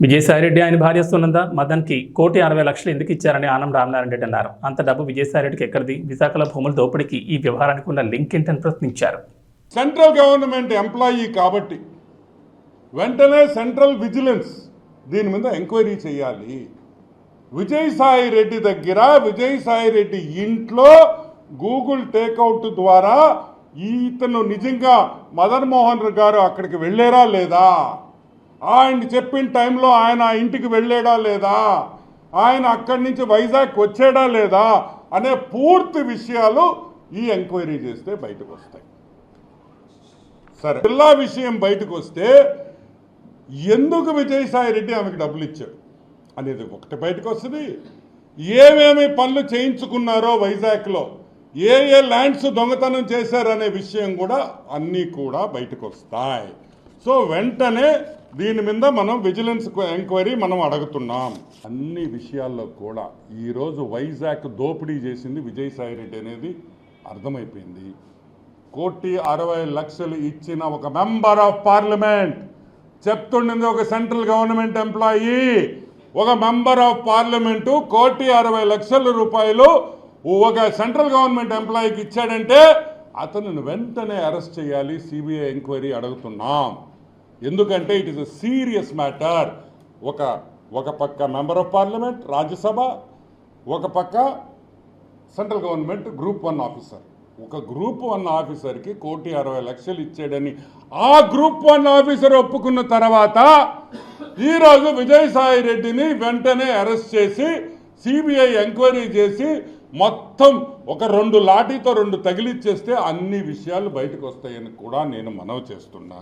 విజయసాయిరెడ్డి ఆయన భార్య సునంద మదన్కి కోటి అరవై లక్షలు ఎందుకు ఇచ్చారని ఆనం రామనారాయణ రెడ్డి అన్నారు. అంత డబ్బు విజయసాయిరెడ్డికి ఎక్కడిది? విశాఖలో భూముల దోపిడీకి ఈ వ్యవహారానికి ఉన్న లింక్ ఏంటని ప్రశ్నించారు. సెంట్రల్ గవర్నమెంట్ ఎంప్లాయీ కాబట్టి వెంటనే సెంట్రల్ విజిలెన్స్ దీని మీద ఎంక్వైరీ చేయాలి. విజయసాయి రెడ్డి దగ్గర విజయసాయి రెడ్డి ఇంట్లో గూగుల్ టేక్అవుట్ ద్వారా ఇతను నిజంగా మదన్ మోహన్ గారు అక్కడికి వెళ్ళారా లేదా? ఆయన చెప్పిన టైంలో ఆయన ఇంటికి వెళ్ళాడా లేదా? ఆయన అక్కడి నుంచి వైజాగ్ వచ్చాడా లేదా? అనే పూర్తి విషయాలు ఈ ఎంక్వైరీ చేస్తే బయటకు వస్తాయి. సరే జిల్లా విషయం బయటకు వస్తే ఎందుకు విజయసాయి రెడ్డి ఆమెకు డబ్బులు ఇచ్చాడు అనేది ఒకటి బయటకు వస్తుంది. ఏమేమి పనులు చేయించుకున్నారో వైజాగ్లో ఏ ఏ ల్యాండ్స్ దొంగతనం చేశారనే విషయం కూడా అన్నీ కూడా బయటకు వస్తాయి. సో వెంటనే దీని మీద మనం విజిలెన్స్ ఎంక్వైరీ మనం అడుగుతున్నాం. అన్ని విషయాల్లో కూడా ఈరోజు వైజాగ్ దోపిడీ చేసింది విజయసాయిరెడ్డి అనేది అర్థమైపోయింది. కోటి అరవై లక్షలు ఇచ్చిన ఒక మెంబర్ ఆఫ్ పార్లమెంట్ చెప్తుండింది ఒక సెంట్రల్ గవర్నమెంట్ ఎంప్లాయీ. ఒక మెంబర్ ఆఫ్ పార్లమెంటు కోటి అరవై లక్షల రూపాయలు ఒక సెంట్రల్ గవర్నమెంట్ ఎంప్లాయీకి ఇచ్చాడంటే అతను వెంటనే అరెస్ట్ చేయాలి సిబిఐ ఎంక్వైరీ అడుగుతున్నాం. ఎందుకంటే it is a serious matter ఒక ఒక పక్క మెంబర్ ఆఫ్ పార్లమెంట్ రాజ్యసభ ఒక పక్క central government group one officer. ఒక గ్రూప్ వన్ ఆఫీసర్కి కోటి అరవై లక్షలు ఇచ్చాడని ఆ గ్రూప్ వన్ ఆఫీసర్ ఒప్పుకున్న తర్వాత ఈరోజు విజయసాయి రెడ్డిని వెంటనే అరెస్ట్ చేసి సిబిఐ ఎంక్వైరీ చేసి మొత్తం ఒక రెండు లాఠీతో రెండు తగిలిచ్చేస్తే అన్ని విషయాలు బయటకు వస్తాయని కూడా నేను మనవి చేస్తున్నా.